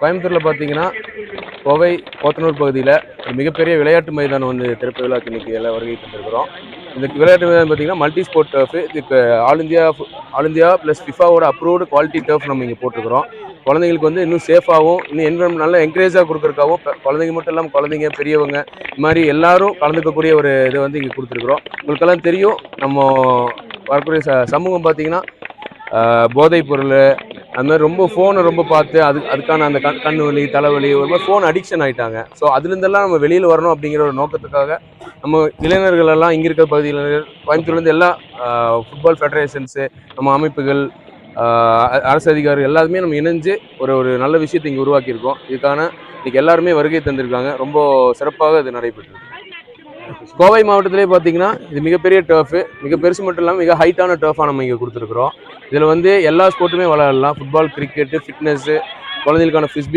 கோயம்புத்தூரில் பார்த்தீங்கன்னா கோவை போத்தனூர் பகுதியில் ஒரு மிகப்பெரிய விளையாட்டு மைதானம் வந்து திறப்பு விழாக்கு இன்னைக்கு எல்லாம் வருகை தந்திருக்கிறோம். இந்த விளையாட்டு மைதானம் பார்த்தீங்கன்னா மல்டி ஸ்போர்ட் டர்ஃப் இதுக்கு all India all India plus ஃபிஃபாவோட approved quality turf நம்ம இங்கே போட்டிருக்கிறோம். குழந்தைங்களுக்கு வந்து இன்னும் சேஃபாகவும் இன்னும் என்வரன் நல்லா என்கரேஜாக கொடுக்குறக்காகவும் குழந்தைங்க மட்டும் இல்லாமல் குழந்தைங்க பெரியவங்க இது மாதிரி எல்லாரும் கலந்துக்கக்கூடிய ஒரு இதை வந்து இங்கே கொடுத்துருக்குறோம். உங்களுக்கெல்லாம் தெரியும் நம்ம வரக்கூடிய ச சமூகம் பார்த்தீங்கன்னா போதைப் பொருள் அது மாதிரி ரொம்ப ஃபோனை ரொம்ப பார்த்து அது அதுக்கான அந்த கண் கண் வலி தலைவலி ஒரு மாதிரி ஃபோன் அடிக்ஷன் ஆகிட்டாங்க ஸோ அதுலேருந்தெல்லாம் நம்ம வெளியில் வரணும் அப்படிங்கிற ஒரு நோக்கத்துக்காக நம்ம இளைஞர்கள் எல்லாம் இங்கே இருக்கிற பகுதியில் கோயம்புத்தூர்லேருந்து எல்லா ஃபுட்பால் ஃபெடரேஷன்ஸு நம்ம அமைப்புகள் அ- அரசு அதிகாரிகள் எல்லாருமே நம்ம இணைஞ்சு ஒரு ஒரு நல்ல விஷயத்தை இங்கே உருவாக்கியிருக்கோம். இதுக்கான இன்றைக்கி எல்லாருமே வருகை தந்திருக்காங்க. ரொம்ப சிறப்பாக இது நடைபெற்றது. கோவை மாவட்டத்திலே பார்த்தீங்கன்னா இது மிகப்பெரிய டர்ஃபு மிக பெருசு மட்டும் இல்லாமல் மிக ஹைட்டான டர்ஃபாக நம்ம இங்கே கொடுத்துருக்குறோம். இதில் வந்து எல்லா ஸ்போர்ட்டுமே விளையாடலாம். ஃபுட்பால் கிரிக்கெட்டு ஃபிட்னஸ்ஸு குழந்தைகளுக்கான ஃபிஸ்பி